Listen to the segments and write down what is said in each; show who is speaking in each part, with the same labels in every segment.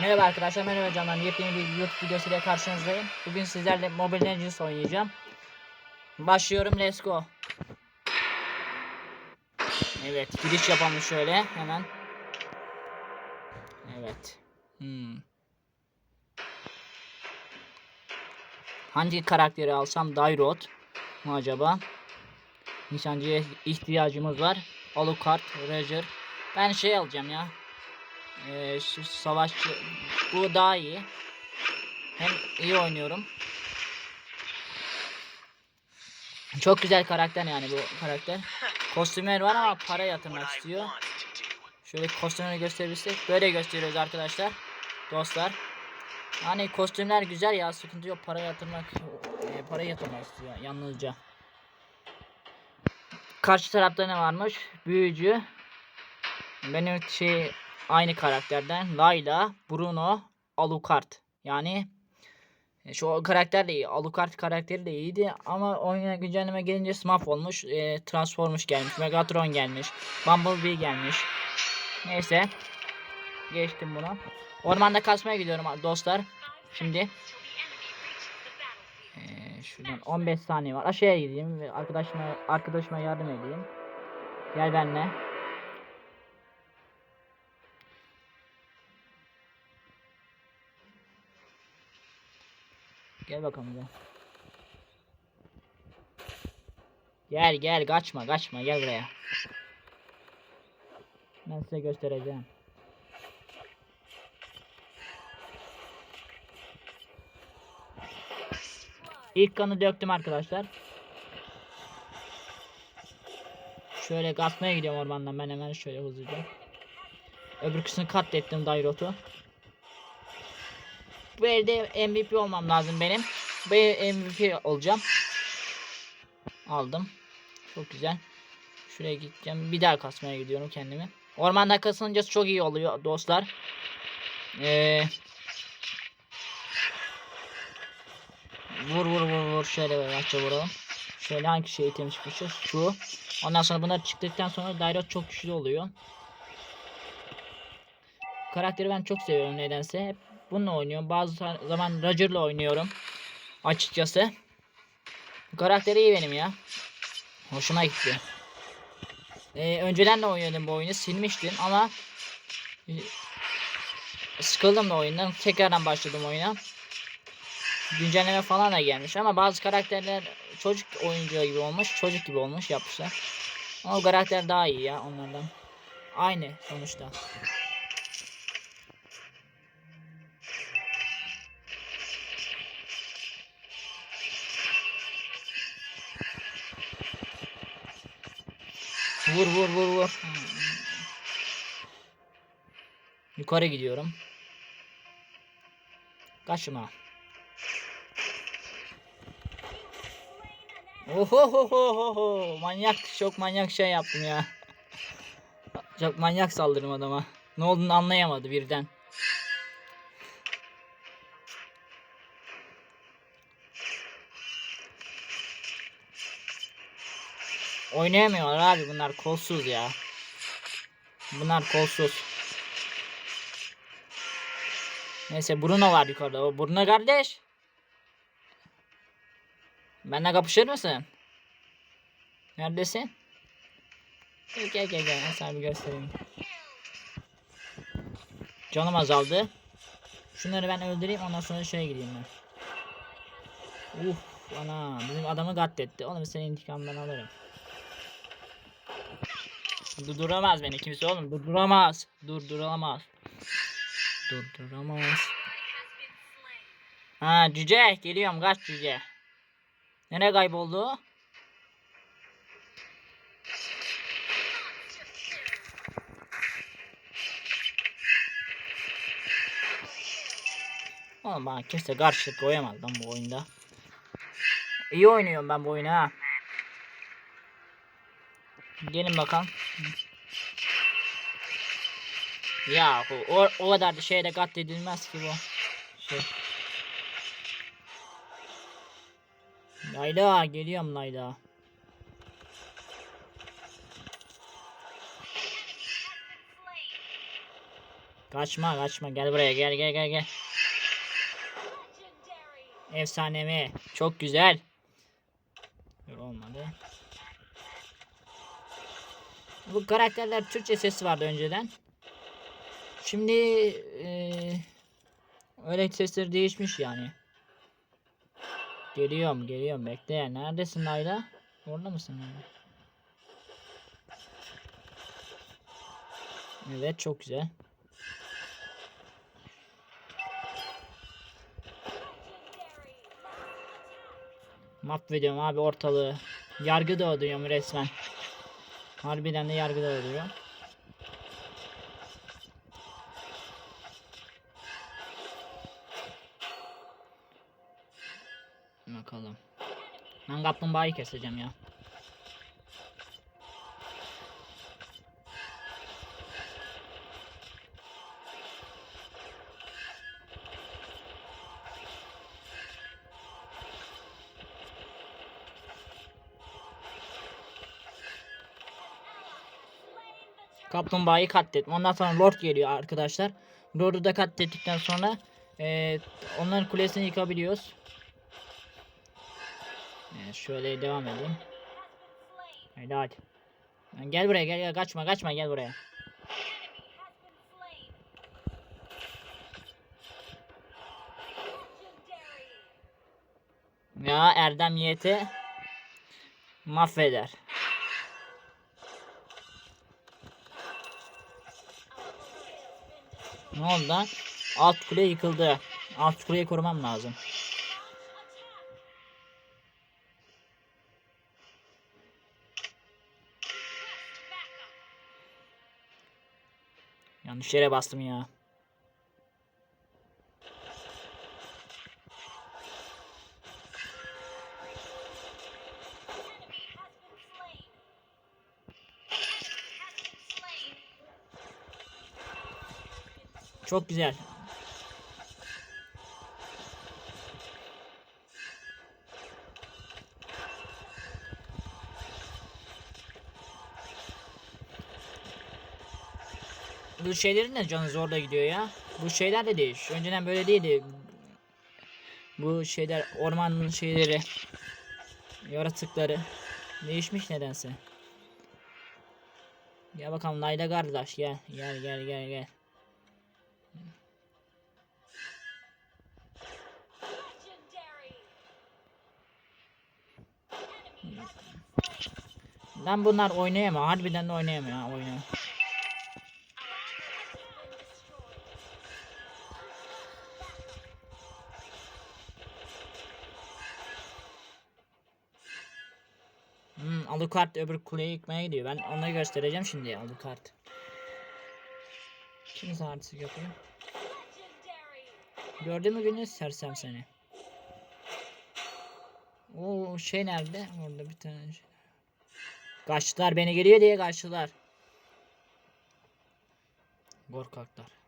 Speaker 1: Merhaba arkadaşlar, merhaba canlar. Yepyeni bir YouTube videosuyla karşınızdayım. Bugün sizlerle Mobile Legends oynayacağım. Başlıyorum, let's go. Evet, giriş yapalım şöyle hemen. Evet. Hmm. Hangi karakteri alsam? Dairot mu acaba? Nişancıya ihtiyacımız var. Alucard, Roger. Ben şey alacağım ya. Şu savaşçı bu daha iyi. Hem iyi oynuyorum. Çok güzel karakter yani bu karakter. Kostümler var ama para yatırmak istiyor. Şöyle kostümleri gösterebilsek. Böyle gösteriyoruz arkadaşlar. Dostlar. Hani kostümler güzel ya sıkıntı yok para yatırmak e, para yatırmak istiyor yalnızca. Karşı tarafta ne varmış? Büyücü. Benim şey aynı karakterden Layla, Bruno, Alucard. Yani e, şu karakter de iyi. Alucard karakteri de iyiydi ama oyuna güncelleme gelince Smurf olmuş, e, Transformers gelmiş, Megatron gelmiş, Bumblebee gelmiş. Neyse. Geçtim bunu. Ormanda kasmaya gidiyorum dostlar. Şimdi ee, şuradan 15 saniye var. Aşağıya gideyim arkadaşıma arkadaşıma yardım edeyim. Gel benimle. Gel bakalım gel. Gel gel kaçma kaçma gel buraya. Ben size göstereceğim. İlk kanı döktüm arkadaşlar. Şöyle kasmaya gidiyorum ormandan ben hemen şöyle hızlıca. Öbür kısmını katlettim Dairot'u. Bu elde MVP olmam lazım benim. Bu MVP olacağım. Aldım. Çok güzel. Şuraya gideceğim. Bir daha kasmaya gidiyorum kendimi. Ormanda kasınca çok iyi oluyor dostlar. Ee, vur vur vur vur şöyle yavaşça vuralım. Şöyle hangi şeyi temiz çıkmışız? Şu. Ondan sonra bunlar çıktıktan sonra Dairot çok güçlü oluyor. Karakteri ben çok seviyorum nedense. Hep bununla oynuyorum. Bazı zaman Roger'la oynuyorum. Açıkçası. Karakteri iyi benim ya. Hoşuma gitti. Ee, önceden de oynuyordum bu oyunu. Silmiştim ama e, sıkıldım da oyundan. Tekrardan başladım oyuna. Güncelleme falan da gelmiş ama bazı karakterler çocuk oyuncu gibi olmuş. Çocuk gibi olmuş yapmışlar. Ama o karakter daha iyi ya onlardan. Aynı sonuçta. Vur vur vur vur. Yukarı gidiyorum. Kaçma. Ohohohoho manyak çok manyak şey yaptım ya. Çok manyak saldırım adama. Ne olduğunu anlayamadı birden. Oynayamıyorlar abi bunlar kolsuz ya. Bunlar kolsuz. Neyse Bruno var yukarıda. O Bruno kardeş. Benimle kapışır mısın? Neredesin? Gel gel gel gel. Sana bir göstereyim. Canım azaldı. Şunları ben öldüreyim ondan sonra şeye gideyim ben. Uf ana bizim adamı katletti. Oğlum senin intikamından alırım. Durduramaz beni kimse oğlum. Durduramaz. Durduramaz. Durduramaz. Ha cüce geliyorum kaç cüce. Nereye kayboldu? Oğlum bana kimse karşılık koyamaz lan bu oyunda. İyi oynuyorum ben bu oyunu ha. Gelin bakalım. Ya o, o kadar da şeyde katledilmez ki bu. Şey. Layla geliyorum Layla. Kaçma kaçma gel buraya gel gel gel gel. Efsanemi. Çok güzel. Dur, Olmadı. Bu karakterler Türkçe sesi vardı önceden. Şimdi eee öyle sesleri değişmiş yani. Geliyorum geliyorum bekle. Neredesin Layla? Orada mısın? Layla? Evet çok güzel. Mahvediyorum abi ortalığı. Yargı dağıtıyorum resmen. Harbiden de yargı dağıtıyor. Bakalım. Ben kaplumbağayı keseceğim ya. Kaplumbağayı katlettim. Ondan sonra Lord geliyor arkadaşlar. Lord'u da katlettikten sonra eee onların kulesini yıkabiliyoruz. Evet, şöyle devam edeyim. Hadi. Lan Gel buraya gel gel kaçma kaçma gel buraya. Ya Erdem Yiğit'i mahveder. Ne oldu lan? Alt kule yıkıldı. Alt kuleyi korumam lazım. Yanlış yere bastım ya. Çok güzel. Bu şeylerin de canı zor da gidiyor ya. Bu şeyler de değiş. Önceden böyle değildi. Bu şeyler ormanın şeyleri yaratıkları değişmiş nedense. Gel bakalım Layla kardeş gel gel gel gel gel. Lan bunlar oynayamıyor. Harbiden de oynayamıyor ha oyunu. Hmm, Alucard öbür kuleye yıkmaya gidiyor. Ben onu göstereceğim şimdi Alucard. Kim saatlik yapıyor? Gördün mü günü sersem seni. O şey nerede? Orada bir tane şey. Kaçtılar beni geliyor diye kaçtılar. Korkaklar.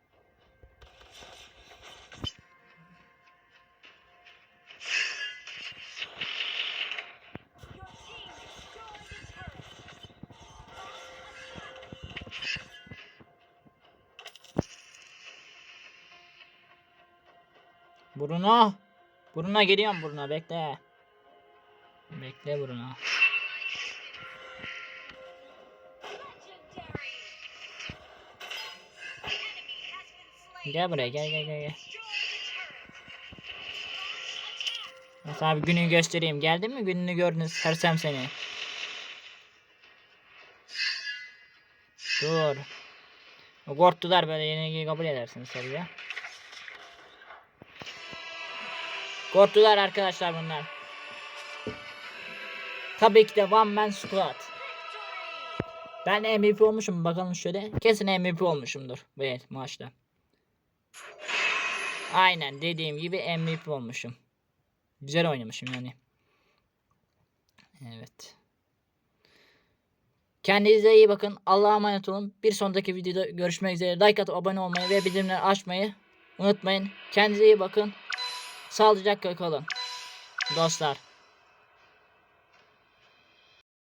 Speaker 1: Bruno. Bruno geliyorum Bruno bekle. Bekle Bruno. Gel buraya gel gel gel gel. Ben sana bir gününü göstereyim. Geldin mi gününü gördünüz sersem seni. Dur. Korktular böyle yenilgiyi kabul edersiniz tabii ya. Korktular arkadaşlar bunlar. Tabii ki de One Man Squad. Ben MVP olmuşum bakalım şöyle. Kesin MVP olmuşumdur bu el- maçta. Aynen dediğim gibi MVP olmuşum. Güzel oynamışım yani. Evet. Kendinize iyi bakın. Allah'a emanet olun. Bir sonraki videoda görüşmek üzere. Like atıp abone olmayı ve bildirimleri açmayı unutmayın. Kendinize iyi bakın. Sağlıcakla kalın. Dostlar.